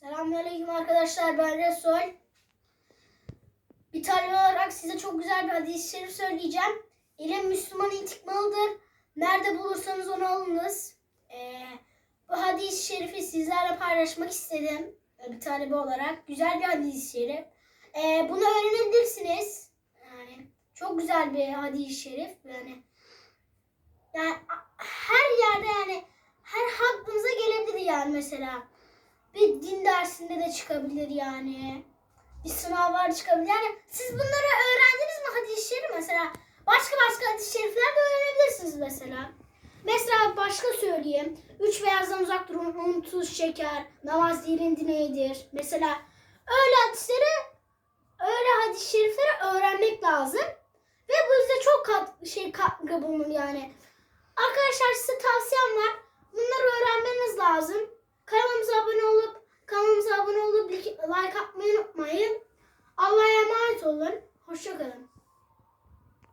Selamünaleyküm arkadaşlar ben Resul. Bir tane olarak size çok güzel bir hadis-i şerif söyleyeceğim. İlim Müslüman intikmalıdır. Nerede bulursanız onu alınız. Ee, bu hadis-i şerifi sizlerle paylaşmak istedim. Ee, Bir talebe olarak. Güzel bir hadis-i şerif. Ee, bunu öğrenebilirsiniz. Yani çok güzel bir hadis-i şerif. Yani yani her yerde yani her hakkınıza gelebilir yani mesela bir din dersinde de çıkabilir yani. Bir sınavlar çıkabilir. Yani siz bunları öğrendiniz mi hadis-i şerif mesela? Başka başka hadis-i şerifler de öğrenebilirsiniz mesela. Mesela başka söyleyeyim. Üç beyazdan uzak durun, un, tuz, şeker, namaz dinin dineğidir. Mesela öyle hadisleri, öyle hadis-i şerifleri öğrenmek lazım. Ve bu yüzden çok kat, şey katkı bulunur yani. Arkadaşlar size tavsiyem var. Bunları öğrenmeniz lazım. Kanalımıza like atmayı unutmayın. Allah'a emanet olun. Hoşçakalın.